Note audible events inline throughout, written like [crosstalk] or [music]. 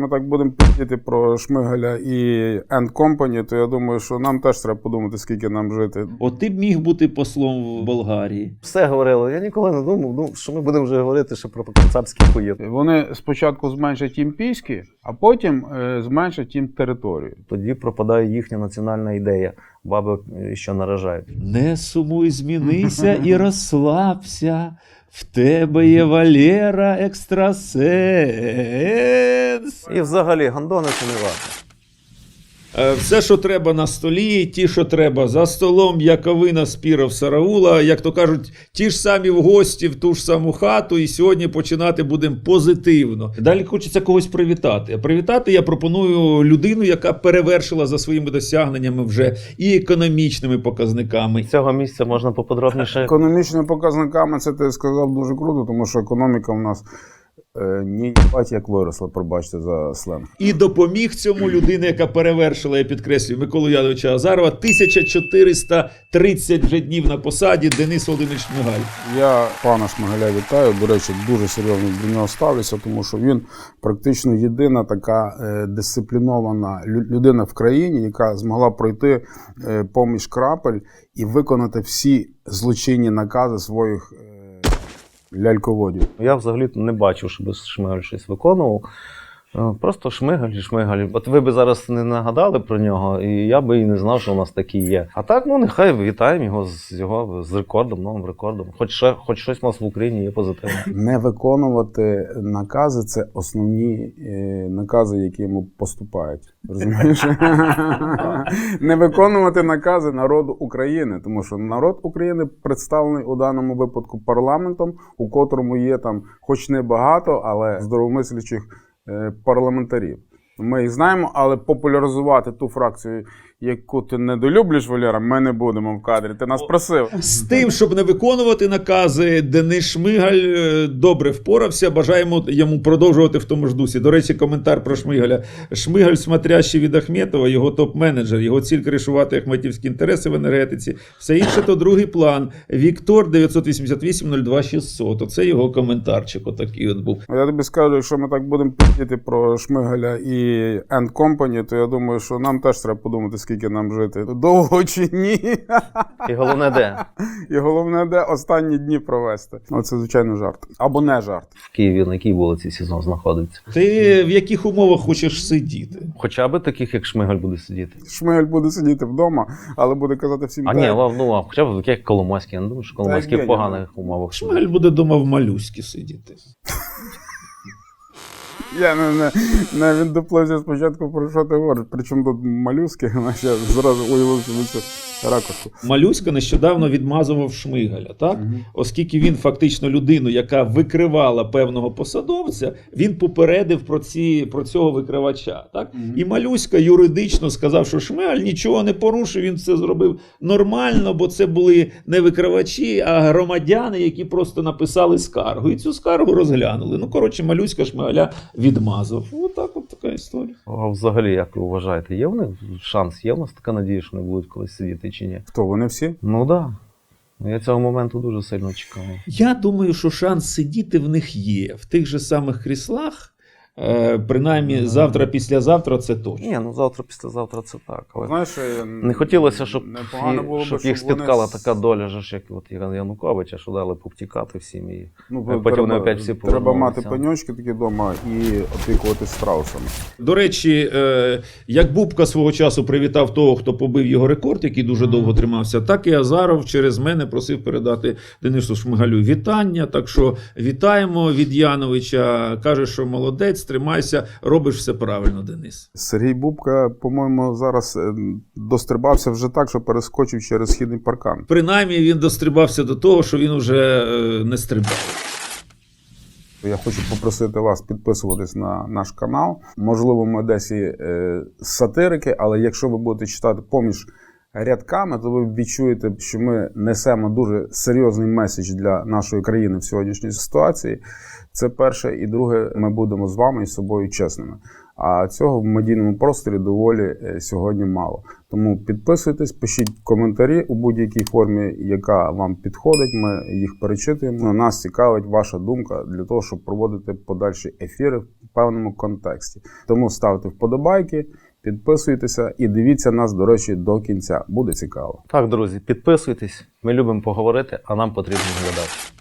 ми так будемо піти про Шмигаля і End Company, то я думаю, що нам теж треба подумати, скільки нам жити. От ти б міг бути послом в Болгарії. Все говорили. Я ніколи не думав, ну, що ми будемо вже говорити ще про кацапські хуї. Вони спочатку зменшать їм піськи, а потім е, зменшать їм територію. Тоді пропадає їхня національна ідея. Баби е, що наражають. Не сумуй, змінися і [laughs] розслабся. В тебе є Валера екстрасенс. І взагалі гандони це не варто. Е, Все, що треба на столі, ті, що треба за столом, яковина спіров Сараула, як то кажуть, ті ж самі в гості в ту ж саму хату, і сьогодні починати будемо позитивно. Далі хочеться когось привітати. А привітати я пропоную людину, яка перевершила за своїми досягненнями вже і економічними показниками. Цього місця можна поподробніше. Економічними показниками це ти сказав дуже круто, тому що економіка в нас ні бать як виросла, пробачте за сленг. І допоміг цьому людина, яка перевершила, я підкреслюю, Миколу Яновича Азарова, 1430 вже днів на посаді, Денис Володимирович Шмигаль. Я пана Шмигаля вітаю. До речі, дуже серйозно до нього ставлюся, тому що він практично єдина така е, дисциплінована лю- людина в країні, яка змогла пройти е, поміж крапель і виконати всі злочинні накази своїх е, ляльководів. Я взагалі не бачив, щоб Шмигаль щось виконував. Е, Просто Шмигаль Шмигаль. От ви б зараз не нагадали про нього, і я би і не знав, що у нас такі є. А так, ну нехай вітаємо його з його з рекордом, новим рекордом. Хоч ще, хоч щось у нас в Україні є позитивне. Не виконувати накази це основні е, накази, які йому поступають. Розумієш? Не виконувати накази народу України, тому що народ України представлений у даному випадку парламентом, у котрому є там, хоч не багато, але здоровомислячих парламентарів. Ми їх знаємо, але популяризувати ту фракцію, яку ти недолюблюєш, Валера, ми не будемо в кадрі. Ти нас просив. З тим, щоб не виконувати накази, Денис Шмигаль е, добре впорався. Бажаємо йому продовжувати в тому ж дусі. До речі, коментар про Шмигаля. Шмигаль, смотрящий від Ахметова, його топ-менеджер, його ціль кришувати ахметівські інтереси в енергетиці. Все інше то другий план. Віктор 988 02 600. Оце його коментарчик. Отакий от був. Я тобі скажу, якщо ми так будемо піти про Шмигаля і End Company, то я думаю, що нам теж треба подумати, скільки нам жити. Довго чи ні? І головне, де? І головне, де останні дні провести. Оце, звичайно, жарт. Або не жарт. В Києві на якій вулиці сезон знаходиться. Ти в яких умовах хочеш сидіти? Хоча б таких, як Шмигаль буде сидіти. Шмигаль буде сидіти вдома, але буде казати всім А ні, лав- ну а хоча б як Коломойський. Я не думаю, що Коломойський в ні. поганих умовах. Шмигаль буде дома в малюськи сидіти. Я не, не, не він доплився спочатку про що ти говориш. Причому тут малюски, [laughs] я зразу уявив собі цю ракурсу. Малюська нещодавно відмазував Шмигаля, так? Оскільки він фактично людину, яка викривала певного посадовця, він попередив про ці про цього викривача. Так? І Малюська юридично сказав, що Шмигаль нічого не порушив, він це зробив нормально, бо це були не викривачі, а громадяни, які просто написали скаргу. І цю скаргу розглянули. Ну, коротше, Малюська Шмигаля відмазав. Отак от історія. А взагалі, як ви вважаєте, є в них шанс, є в нас така надія, що вони будуть колись сидіти чи ні? Хто вони всі? Ну так. Да. Я цього моменту дуже сильно чекаю. Я думаю, що шанс сидіти в них є в тих же самих кріслах. Е, принаймні, завтра, післязавтра це точно. Ні, ну завтра, післязавтра це так. Але Знаєш, е, не хотілося, щоб, непогано було щоб їх щоб вони спіткала з- така доля, ж, як от Іван Януковича, що дали повтікати всім і Ну, Потім вони треба, опять всі треба мати пеньочки такі вдома і опікуватись страусами. До речі, е, як Бубка свого часу привітав того, хто побив його рекорд, який дуже довго тримався, так і Азаров через мене просив передати Денису Шмигалю вітання. Так що вітаємо від Яновича. Каже, що молодець, тримайся, робиш все правильно, Денис. Сергій Бубка, по-моєму, зараз е, дострибався вже так, що перескочив через східний паркан. Принаймні він дострибався до того, що він вже е, не стрибав. Я хочу попросити вас підписуватись на наш канал. Можливо, ми десь і е, сатирики, але якщо ви будете читати поміж рядками, то ви відчуєте, що ми несемо дуже серйозний меседж для нашої країни в сьогоднішній ситуації. Це перше, і друге, ми будемо з вами і з собою чесними. А цього в медійному просторі доволі е, сьогодні мало. Тому підписуйтесь, пишіть коментарі у будь-якій формі, яка вам підходить. Ми їх перечитуємо. Нас цікавить ваша думка для того, щоб проводити подальші ефіри в певному контексті. Тому ставте вподобайки, підписуйтеся і дивіться нас, до речі, до кінця. Буде цікаво. Так, друзі, підписуйтесь. Ми любимо поговорити, а нам потрібно глядати.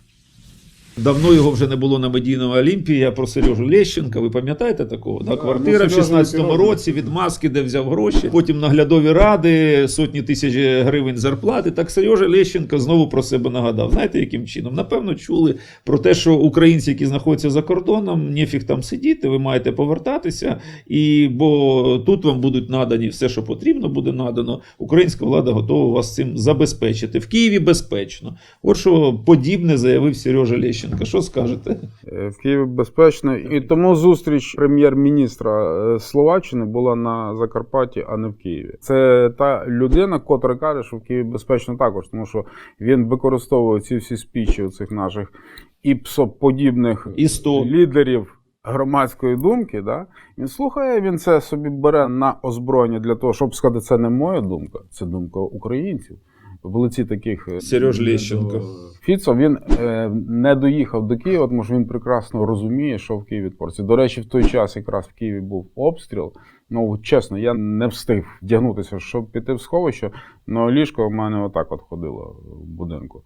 Давно його вже не було на медійному Олімпії. Я про Сережу Лещенка. Ви пам'ятаєте такого? Да, квартира в 16-му році від маски, де взяв гроші. Потім наглядові ради, сотні тисяч гривень зарплати. Так Сережа Лещенко знову про себе нагадав. Знаєте, яким чином? Напевно, чули про те, що українці, які знаходяться за кордоном, нефіг там сидіти, ви маєте повертатися. І бо тут вам будуть надані все, що потрібно, буде надано. Українська влада готова вас цим забезпечити. В Києві безпечно. От що подібне заявив Сережа Лещенко. Що скажете? Е, В Києві безпечно. І тому зустріч прем'єр-міністра е, Словаччини була на Закарпатті, а не в Києві. Це та людина, котра каже, що в Києві безпечно також, тому що він використовує ці всі спічі цих наших іпсоподібних І лідерів громадської думки. Да? Він слухає, він це собі бере на озброєння для того, щоб сказати, це не моя думка, це думка українців. В лиці таких е, Сереж Лещенко. Фіцо він е, не доїхав до Києва, тому що він прекрасно розуміє, що в Києві творці. До речі, в той час якраз в Києві був обстріл. Ну, чесно, я не встиг вдягнутися, щоб піти в сховище, але ліжко в мене отак от ходило в будинку.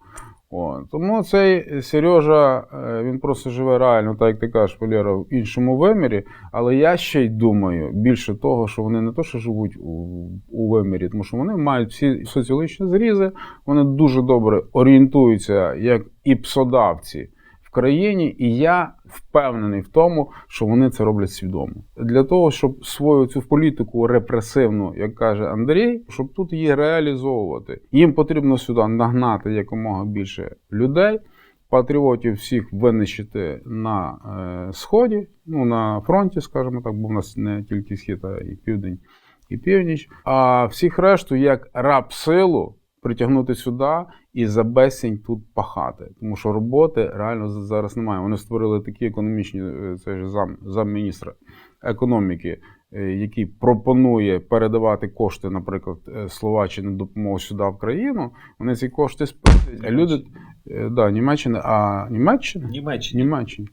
О, тому цей Сережа, е, він просто живе реально, так як ти кажеш, Валера, в іншому вимірі. Але я ще й думаю більше того, що вони не то, що живуть у, у вимірі, тому що вони мають всі соціологічні зрізи, вони дуже добре орієнтуються як і псодавці країні, і я впевнений в тому, що вони це роблять свідомо. Для того, щоб свою цю політику репресивну, як каже Андрій, щоб тут її реалізовувати. Їм потрібно сюди нагнати якомога більше людей. Патріотів всіх винищити на е, сході, ну на фронті, скажімо так, бо в нас не тільки схід, а і південь, і північ. А всіх решту, як раб силу, притягнути сюди і за безсінь тут пахати. Тому що роботи реально зараз немає. Вони створили такі економічні, е, це ж зам, замміністра економіки, е, який пропонує передавати кошти, наприклад, е, Словаччини допомогу сюди в країну. Вони ці кошти списують, люди. Е, Да, Німеччина, а Німеччина? Німеччині. Німеччина.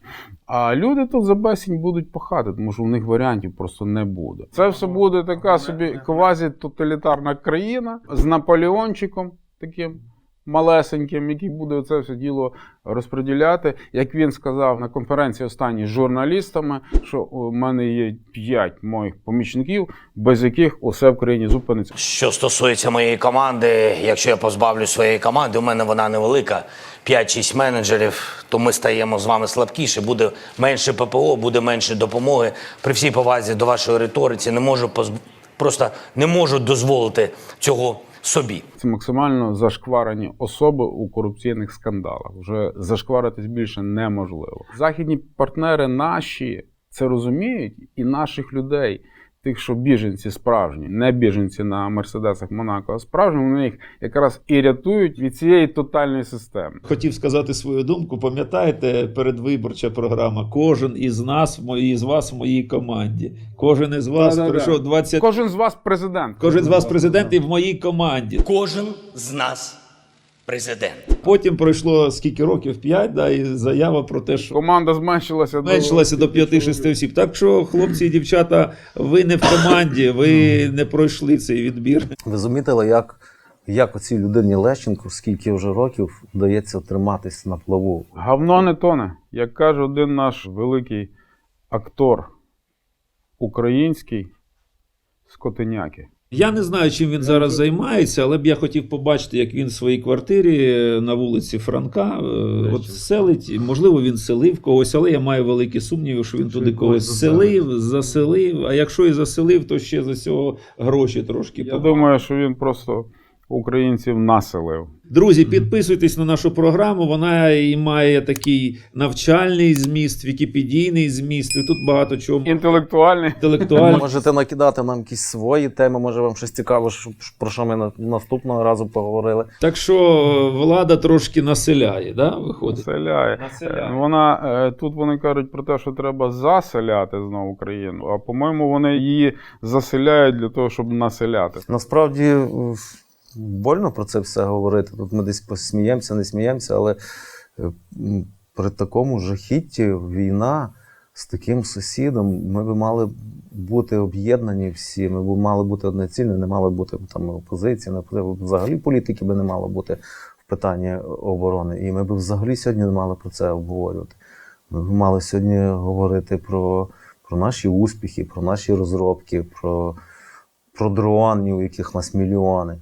А люди тут за безцінь будуть пахати, тому що у них варіантів просто не буде. Це все буде така собі квазі-тоталітарна країна з Наполеончиком таким малесеньким, який буде це все діло розподіляти. Як він сказав на конференції останній з журналістами, що у мене є п'ять моїх помічників, без яких усе в країні зупиниться. Що стосується моєї команди, якщо я позбавлю своєї команди, у мене вона невелика. 5-6 менеджерів, то ми стаємо з вами слабкіше, буде менше ППО, буде менше допомоги. При всій повазі до вашої риториці не можу позб... просто не можу дозволити цього собі. Це максимально зашкварені особи у корупційних скандалах. Вже зашкваритись більше неможливо. Західні партнери наші це розуміють, і наших людей, тих, що біженці справжні, не біженці на мерседесах Монако, а справжні, вони їх якраз і рятують від цієї тотальної системи. Хотів сказати свою думку. Пам'ятаєте, передвиборча програма. Кожен із нас, в моїй з вас в моїй команді. Кожен із вас Да-да-да. пройшов 20... Кожен з вас президент. Кожен з вас президент і в моїй команді. Кожен з нас президент. Потім пройшло скільки років? П'ять, да, і заява про те, що Команда зменшилася до зменшилася до 5-6 осіб. Так що, хлопці і дівчата, ви не в команді, ви не пройшли цей відбір. Ви замітили, як, як оцій людині Лещенку, скільки вже років вдається триматись на плаву. Говно не тоне. Як каже один наш великий актор український Скотиняки. Я не знаю, чим він зараз займається, але б я хотів побачити, як він в своїй квартирі на вулиці Франка е, от селить. Можливо, він селив когось, але я маю великі сумніви, що він туди когось селив, заселив. А якщо і заселив, то ще за цього гроші трошки Я думаю, що він просто українців населив. Друзі, підписуйтесь на нашу програму. Вона і має такий навчальний зміст, вікіпедійний зміст. І тут багато чого Інтелектуальний. інтелектуального. Можете накидати нам якісь свої теми, може вам щось цікаво, про що ми наступного разу поговорили. Так що влада трошки населяє, да, виходить? Населяє. Населяє. Вона е, тут вони кажуть про те, що треба заселяти знову країну. А по-моєму, вони її заселяють для того, щоб населяти. Насправді больно про це все говорити. Тут ми десь посміємося, не сміємося, але е, при такому жахітті війна з таким сусідом, ми б мали бути об'єднані всі, ми б мали бути одноцільні, не мали бути там опозиції, не взагалі політики би не мало бути в питанні оборони. І ми б взагалі сьогодні не мали про це обговорювати. Ми б мали сьогодні говорити про, про наші успіхи, про наші розробки, про, про дронів, яких нас мільйони.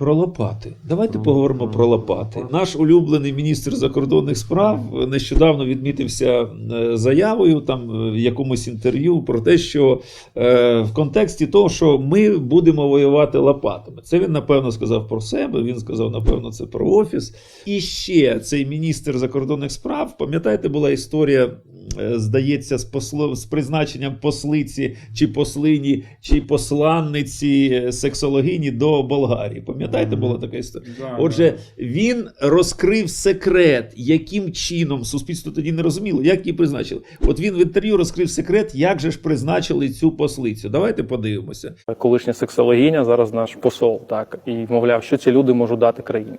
Про лопати. Давайте поговоримо про лопати. Наш улюблений міністр закордонних справ нещодавно відмітився е, заявою там е, в якомусь інтерв'ю про те, що е, в контексті того, що ми будемо воювати лопатами. Це він напевно сказав про себе. Він сказав, напевно, це про офіс. І ще цей міністр закордонних справ, пам'ятаєте, була історія. Е, Здається, з посло з призначенням послиці чи послині, чи посланниці сексологині до Болгарії. Пам'ятаєте, була така історія? Отже, він розкрив секрет, яким чином суспільство тоді не розуміло, як її призначили. От він в інтерв'ю розкрив секрет, як же ж призначили цю послицю. Давайте подивимося. колишня сексологиня, зараз наш посол, так і мовляв, що ці люди можуть дати країні.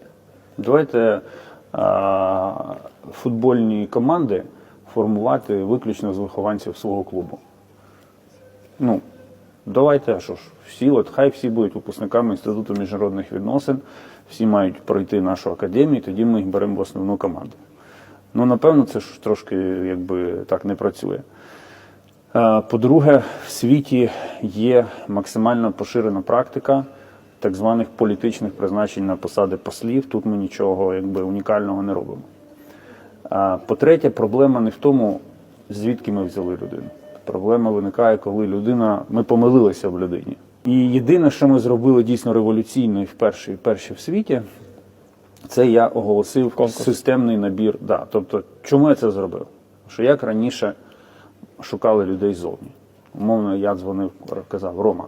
Давайте а, футбольні команди формувати виключно з вихованців свого клубу. Ну, давайте, що ж, всі, от хай всі будуть випускниками Інституту міжнародних відносин, всі мають пройти нашу академію, тоді ми їх беремо в основну команду. Ну, напевно, це ж трошки якби так не працює. Е, По-друге, в світі є максимально поширена практика так званих політичних призначень на посади послів. Тут ми нічого якби унікального не робимо. По-третє, проблема не в тому, звідки ми взяли людину. Проблема виникає, коли людина, ми помилилися в людині. І єдине, що ми зробили дійсно революційно і вперше, і вперше в світі, це я оголосив Конкурс. системний набір. Да. Тобто, чому я це зробив? Що як раніше шукали людей ззовні. Умовно, я дзвонив, казав, Рома,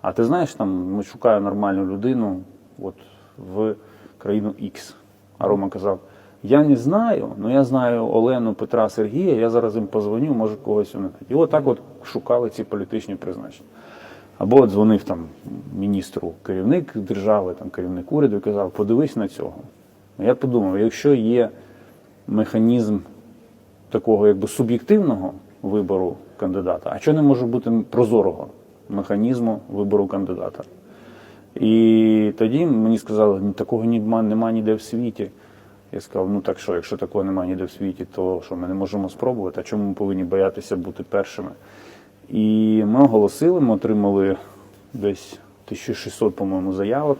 а ти знаєш, там ми шукаю нормальну людину от, в країну X. А Рома казав: Я не знаю, але я знаю Олену, Петра, Сергія, я зараз їм позвоню, може когось вони. І отак от шукали ці політичні призначення. Або от дзвонив там міністру керівник держави, там керівник уряду і казав, подивись на цього. Я подумав, якщо є механізм такого якби суб'єктивного вибору кандидата, а що не може бути прозорого механізму вибору кандидата? І тоді мені сказали, «Ні, такого нема, нема ніде в світі. Я сказав, ну так що, якщо такого немає ніде в світі, то що ми не можемо спробувати, а чому ми повинні боятися бути першими? І ми оголосили, ми отримали десь 1600, по-моєму, заявок.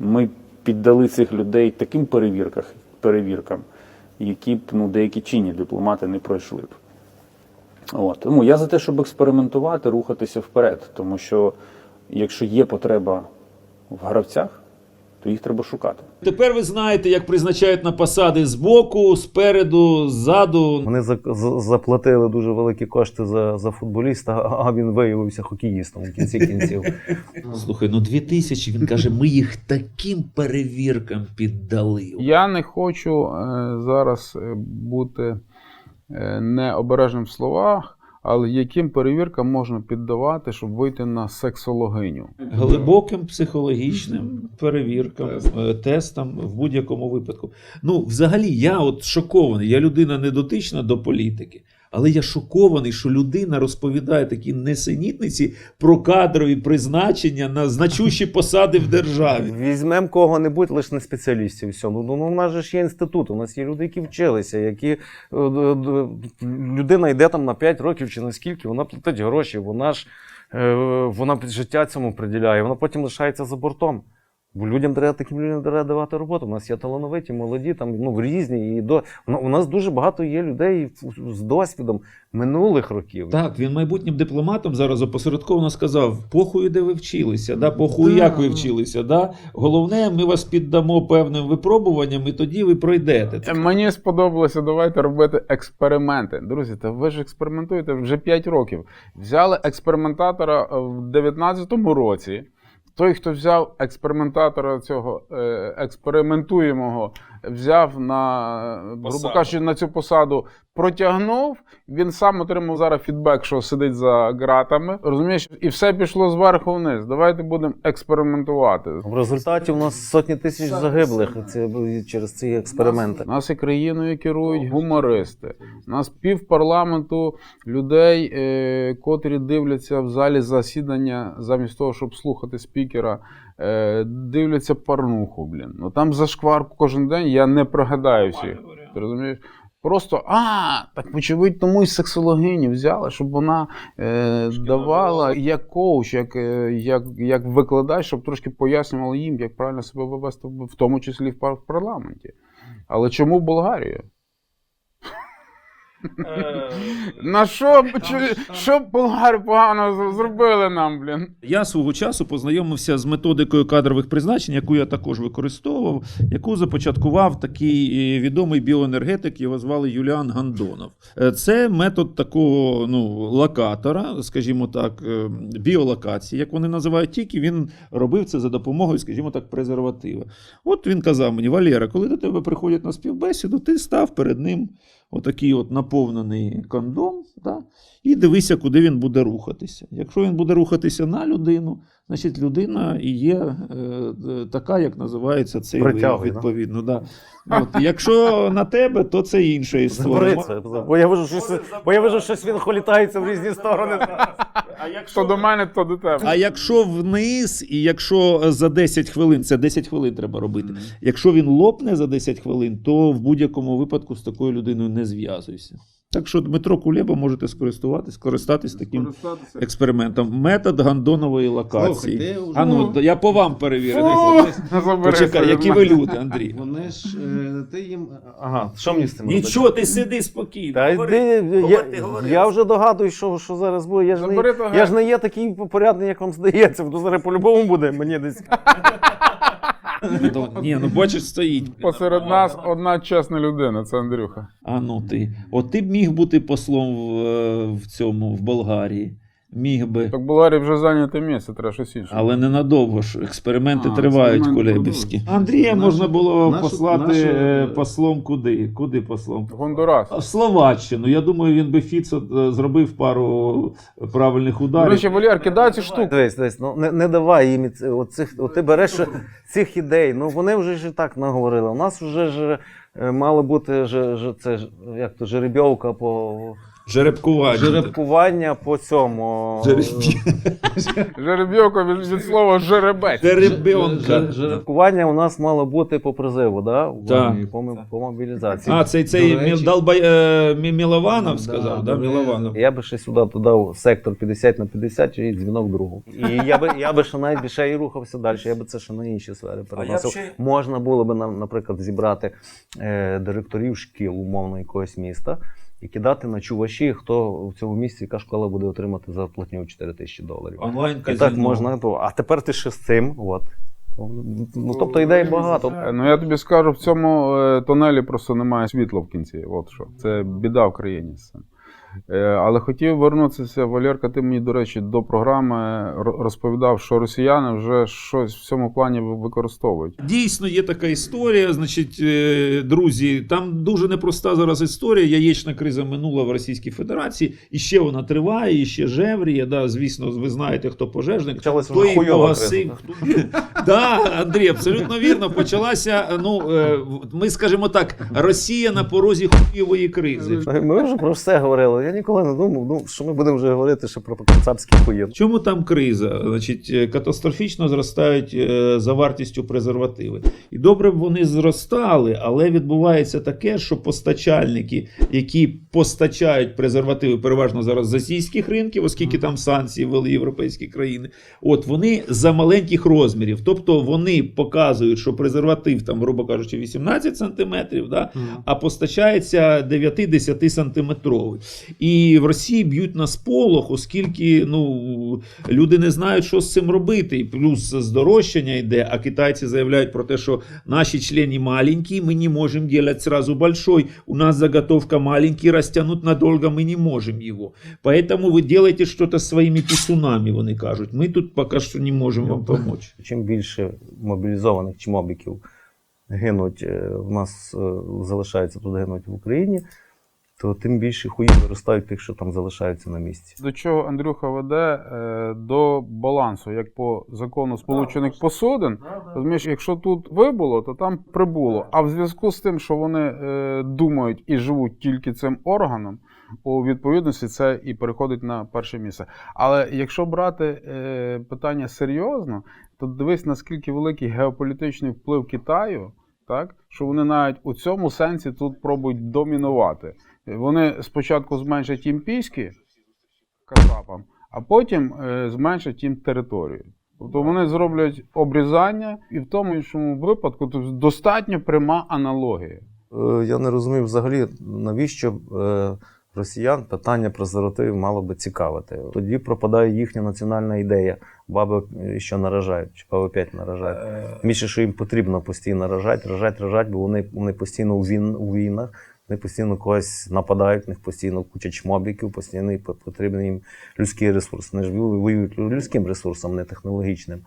Ми піддали цих людей таким перевірках, перевіркам, які б ну, деякі чинні дипломати не пройшли б. От. Тому я за те, щоб експериментувати, рухатися вперед. Тому що якщо є потреба в гравцях, то їх треба шукати. Тепер ви знаєте, як призначають на посади збоку, спереду, ззаду. Вони за, за- заплатили дуже великі кошти за, за футболіста, а він виявився хокеїстом в кінці кінців. [laughs] Слухай, ну дві тисячі. Він каже, ми їх таким перевіркам піддали. Я не хочу е, зараз е, бути е, необережним в словах, але яким перевіркам можна піддавати, щоб вийти на сексологиню? глибоким психологічним перевіркам, е, тестам в будь-якому випадку. Ну, взагалі, я от шокований. Я людина не дотична до політики, але я шокований, що людина розповідає такі несенітниці про кадрові призначення на значущі посади в державі. Візьмемо кого-небудь, лише не спеціалістів. Все. Ну, ну, у нас же ж є інститут, у нас є люди, які вчилися, які е, д- людина йде там на 5 років чи на скільки, вона платить гроші, вона ж е, вона життя цьому приділяє, вона потім лишається за бортом. Бо людям треба таким людям треба давати роботу. У нас є талановиті, молоді, там ну різні. І до ну, у нас дуже багато є людей з досвідом минулих років. Так, він майбутнім дипломатом зараз опосередковано сказав: похуй, де ви вчилися, да, похуй, Да. як ви вчилися. Да? Головне, ми вас піддамо певним випробуванням, і тоді ви пройдете. Е, Мені сподобалося, давайте робити експерименти. Друзі, та ви ж експериментуєте вже 5 років. Взяли експериментатора е, в 19-му році. Той, хто взяв експериментатора цього е, експериментуємого, взяв на, грубо кажучи, на цю посаду, протягнув. Він сам отримав зараз фідбек, що сидить за ґратами. Розумієш, і все пішло зверху вниз. Давайте будемо експериментувати. В результаті у нас сотні тисяч загиблих це через ці експерименти. Нас і країною керують гумористи. Нас пів парламенту людей, е, котрі дивляться в залі засідання, замість того, щоб слухати спікера, е, дивляться парнуху. Блін. Ну там зашквар кожен день, я не пригадаю всіх. Ти розумієш? Просто а, так вочевидь, тому і сексологиню взяли, щоб вона е, давала як коуч, як, е, як, як викладач, щоб трошки пояснювала їм, як правильно себе вивести, в тому числі в в парламенті. Але чому Болгарія? На що, що болгари погано зробили нам, блін? Я свого часу познайомився з методикою кадрових призначень, яку я також використовував, яку започаткував такий е, відомий біоенергетик, його звали Юліан Гандонов. Е, Це метод такого ну, локатора, скажімо так, е, біолокації, як вони називають, тільки він робив це за допомогою, скажімо так, презерватива. От він казав мені: Валера, коли до тебе приходять на співбесіду, ти став перед ним отакий от наповнений кондом, да? і дивися, куди він буде рухатися. Якщо він буде рухатися на людину, значить людина і є е, е, така, як називається цей Притягує, відповідно. Да? От, якщо на тебе, то це інша історія. Бо я вижу, щось, бо я вижу, щось він холітається в різні сторони. То до мене, то до тебе. А якщо вниз, і якщо за 10 хвилин, це 10 хвилин треба робити. Якщо він лопне за 10 хвилин, то в будь-якому випадку з такою людиною не зв'язуйся. Так що Дмитро Кулеба можете скористуватись, скористатись таким експериментом. Метод гандонової локації. Слухай, ти А ну, я по вам. Забери Почекай, які ви люди, Андрій. Вони ж е, ти їм. Ага, що мені з цим робити? Нічого, ти сиди спокійно. Та Говори. йди, говори, я, говори. я вже догадуюсь, що, що зараз буде. Я ж, Забери не, я ж не є такий порядний, як вам здається, зараз по-любому буде мені десь. [laughs] Ну, Ні, ну бачиш, стоїть. Посеред нас одна чесна людина, це Андрюха. А ну ти. От ти б міг бути послом в, е, в цьому, в Болгарії. Міг би. Так Болгарі вже зайняте місце, треба щось інше. Але ненадовго ж. Експерименти А, тривають експерименти кулебівські. Андрія Нашу- можна було нашу- послати нашу- е, послом куди? Куди послом? Гондурас. В Словаччину. Я думаю, він би Фіцо е, зробив пару правильних До ударів. речі, Валєр, кидай цю штуку. Дивись, дивись, ну не, не давай їм ці- оцих, от ти береш цих ідей. Ну вони вже ж і так наговорили. У нас вже ж е, мало бути ж, ж, це ж, як то жеребьовка по Жеребкування. жеребкування по цьому. Жеребьовка від, від слова жеребець. Жеребьонка. Жеребкування у нас мало бути по призиву, да? Так. По, по мобілізації. А, цей цей До речі- Міл- е, Мі- Мілованов сказав, да. Мілованов. Я би ще сюди додав сектор 50 на 50 і дзвінок другу. І я би, я би ще навіть більше і рухався далі. Я би це ще на інші сфери переносив. ще- Можна було би нам, наприклад, зібрати е, директорів шкіл умовно якогось міста і кидати на чуваші, хто в цьому місці, яка школа буде отримати зарплатню 4 тисячі доларів. Онлайн І так можна. А тепер ти ще з цим. От. Ну, тобто ідей багато. Е, Ну я тобі скажу, в цьому тонелі просто немає світла в кінці. От що. Це біда в країні з цим. Е, Але хотів вернутися, Валерка, ти мені, до речі, до програми розповідав, що росіяни вже щось в цьому плані використовують. Дійсно, є така історія. Значить, е, друзі, там дуже непроста зараз історія. Яєчна криза минула в Російській Федерації, і ще вона триває, і ще жевріє. Да, звісно, ви знаєте, хто пожежник. Почалася Хто вже хуйова погасив. хто- Да, Андрій, абсолютно вірно. Почалася. Ну е, ми скажемо так: Росія на порозі хуйової кризи. Ми вже про все говорили. Я ніколи не думав, ну, що ми будемо вже говорити ще про кацапські хуї. Чому там криза? Значить, е, катастрофічно зростають е, за вартістю презервативи. І добре б вони зростали, але відбувається таке, що постачальники, які постачають презервативи, переважно зараз з азійських ринків, оскільки там санкції ввели європейські країни, от вони за маленьких розмірів. Тобто вони показують, що презерватив, там, грубо кажучи, 18 сантиметрів, да, а постачається 9-10 сантиметровий. І в Росії б'ють на сполох, оскільки ну, люди не знають, що з цим робити. І плюс здорожчання йде, а китайці заявляють про те, що наші члени маленькі, ми не можемо делать сразу большой. У нас заготовка маленький, растянуть надолго мы не можем его. Поэтому вы делаете что-то своими писунами, вони кажуть. Ми тут поки що не можемо вам помочь. Чим більше мобілізованих чмобіків гинуть, е, в нас е, залишається тут гинуть в Україні, то тим більше хуїв виростають тих, що там залишаються на місці. До чого Андрюха веде е, до балансу, як по закону Сполучених Посудин. Розумієш, якщо тут вибуло, то там прибуло. А в зв'язку з тим, що вони е, думають і живуть тільки цим органом, у відповідності це і переходить на перше місце. Але якщо брати е, питання серйозно, то дивись, наскільки великий геополітичний вплив Китаю, так що вони навіть у цьому сенсі тут пробують домінувати. Вони спочатку зменшать їм піськи кацапам, а потім е, зменшать їм територію. Тобто вони зроблять обрізання, і в тому іншому випадку тобто, достатньо пряма аналогія. Е, Я не розумію взагалі, навіщо е, росіян питання презервативів мало би цікавити. Тоді пропадає їхня національна ідея. Баби що наражають, чи баби 5 наражають. Більше, що їм потрібно постійно рожати, рожати, рожати, бо вони, вони постійно у війнах, вони постійно когось нападають, в них постійно куча чмобіків, постійно по- потрібен їм людський ресурс. Вони ж воюють людським ресурсом, не технологічним.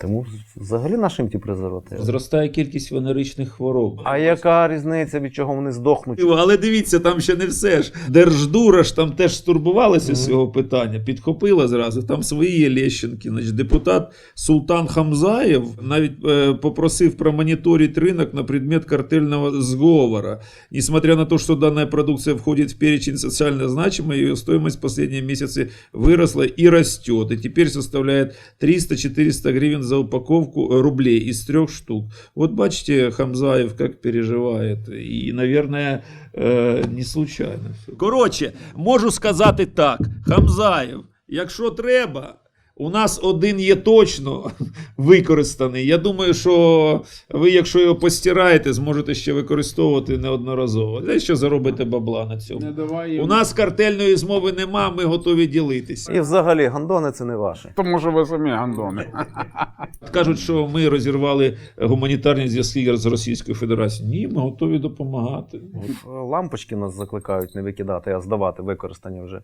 Тому взагалі нашим ті презервативи. Зростає кількість венеричних хвороб. А яка різниця, від чого вони здохнуть? Але дивіться, там ще не все ж. Держдура ж там теж стурбувалася з цього питання, підхопила зразу. Там свої є Лещенки. Значить, депутат Султан Хамзаєв навіть е, попросив промониторить рынок на предмет картельного сговора. Несмотря на то, что данная продукция входит в перечень социально значимой, ее стоимость в последние месяцы выросла и растет. И теперь составляет 300-400 гривен за упаковку э, рублей из трех штук. Вот бачите, Хамзаев как переживает. И, наверное, е, не случайно. Коротше, можу сказати так: Хамзаєв, якщо треба. У нас один є точно [laughs] використаний. Я думаю, що ви, якщо його постираєте, зможете ще використовувати неодноразово. Те, що заробите бабла на цьому. Не давай У нас картельної змови нема, ми готові ділитися. І взагалі, гандони це не ваше. Тому що ви самі гандони. [laughs] Кажуть, що ми розірвали гуманітарні зв'язки з Російською Федерацією. Ні, ми готові допомагати. Лампочки нас закликають не викидати, а здавати використані вже.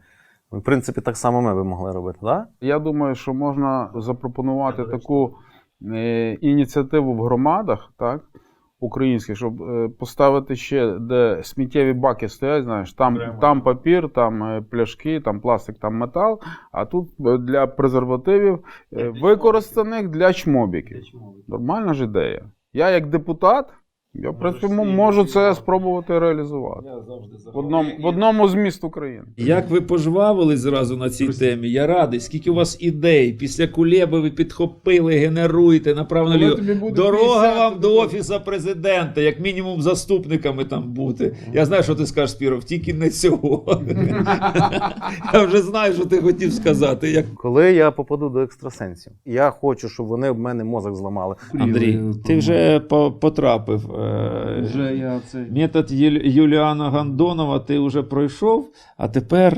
В принципі, так само ми би могли робити, так? Я думаю, що можна запропонувати таку е, ініціативу в громадах, так, українських, щоб е, поставити ще, де сміттєві баки стоять, знаєш, там, там папір, там е, пляшки, там пластик, там метал, а тут для презервативів е, використаних для чмобіків. Нормальна ж ідея. Я як депутат, я принципі м- можу це спробувати реалізувати. В одному, в одному з міст України. Як ви пожвавили зразу на цій темі? Я радий. Скільки у вас ідей? Після Кулеби ви підхопили, генеруєте тобі буде Дорога 50, вам до офісу президента, як мінімум заступниками там бути. Я знаю, що ти скажеш, Спіров, тільки не цього. [laughs] Я вже знаю, що ти хотів сказати. Як... Коли я попаду до екстрасенсів, я хочу, щоб вони в мене мозок зламали. Андрій, ти вже по- потрапив. Е, Вже я це. Метод Юліана Гандонова ти вже пройшов, а тепер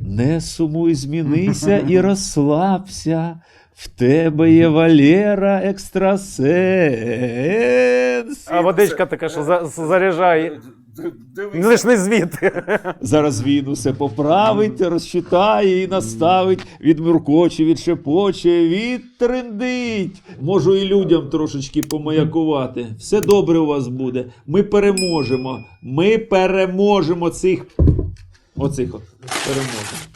не сумуй, змінися і [laughs] розслабся. В тебе є Валера екстрасенс. А водичка така, що за- заряджає. Лиш не звідти. Зараз він усе поправить, розчитає і наставить, відмуркоче, відшепоче, відтрендить. Можу і людям трошечки помаякувати. Все добре у вас буде. Ми переможемо. Ми переможемо цих. Оцих от. Переможемо.